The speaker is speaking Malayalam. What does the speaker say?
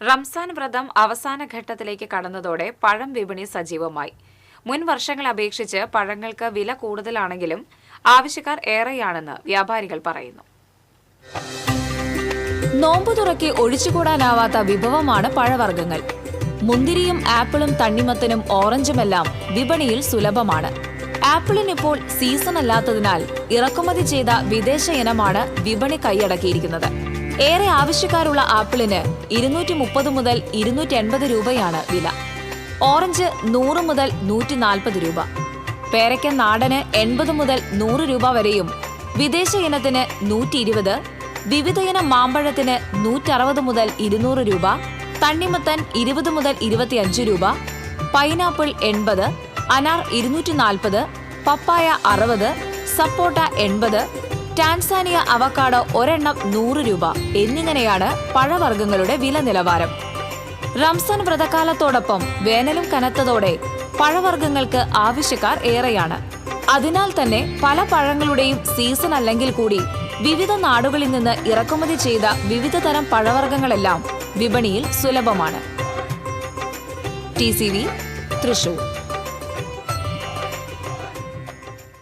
റംസാൻ വ്രതം അവസാന ഘട്ടത്തിലേക്ക് കടന്നതോടെ പഴം വിപണി സജീവമായി. മുൻ വർഷങ്ങളെ അപേക്ഷിച്ച് പഴങ്ങൾക്ക് വില കൂടുതലാണെങ്കിലും ആവശ്യക്കാർ ഏറെയാണെന്ന് വ്യാപാരികൾ പറയുന്നു. നോമ്പുതുറയ്ക്ക് ഒഴിച്ചുകൂടാനാവാത്ത വിഭവമാണ് പഴവർഗങ്ങൾ. മുന്തിരിയും ആപ്പിളും തണ്ണിമത്തനും ഓറഞ്ചുമെല്ലാം വിപണിയിൽ സുലഭമാണ്. ആപ്പിളിനിപ്പോൾ സീസൺ അല്ലാത്തതിനാൽ ഇറക്കുമതി ചെയ്ത വിദേശ ഇനമാണ് വിപണി കൈയടക്കിയിരിക്കുന്നത്. ഏറെ ആവശ്യക്കാരുള്ള ആപ്പിളിന് ഇരുന്നൂറ്റി മുപ്പത് മുതൽ ഇരുന്നൂറ്റി എൺപത് രൂപയാണ് വില. ഓറഞ്ച് നൂറ് മുതൽ നൂറ്റി നാൽപ്പത് രൂപ. പേരയ്ക്ക നാടന് എൺപത് മുതൽ നൂറ് രൂപ വരെയും വിദേശ ഇനത്തിന് നൂറ്റി ഇരുപത് വിവിധ ഇനം മാമ്പഴത്തിന് നൂറ്ററുപത് മുതൽ ഇരുന്നൂറ് രൂപ തണ്ണിമത്തൻ ഇരുപത് മുതൽ ഇരുപത്തിയഞ്ച് രൂപ പൈനാപ്പിൾ എൺപത് അനാർ ഇരുന്നൂറ്റി നാൽപ്പത് പപ്പായ അറുപത് സപ്പോട്ട എൺപത് ടാൻസാനിയ അവക്കാടോ ഒരെണ്ണം നൂറ് രൂപ എന്നിങ്ങനെയാണ് പഴവർഗങ്ങളുടെ വില നിലവാരം. റംസാൻ വ്രതകാലത്തോടൊപ്പം വേനലും കനത്തതോടെ പഴവർഗങ്ങൾക്ക് ആവശ്യക്കാർ ഏറെയാണ്. അതിനാൽ തന്നെ പല പഴങ്ങളുടെയും സീസൺ അല്ലെങ്കിൽ കൂടി വിവിധ നാടുകളിൽ നിന്ന് ഇറക്കുമതി ചെയ്ത വിവിധ തരം പഴവർഗങ്ങളെല്ലാം വിപണിയിൽ സുലഭമാണ്. T C V Thrissur.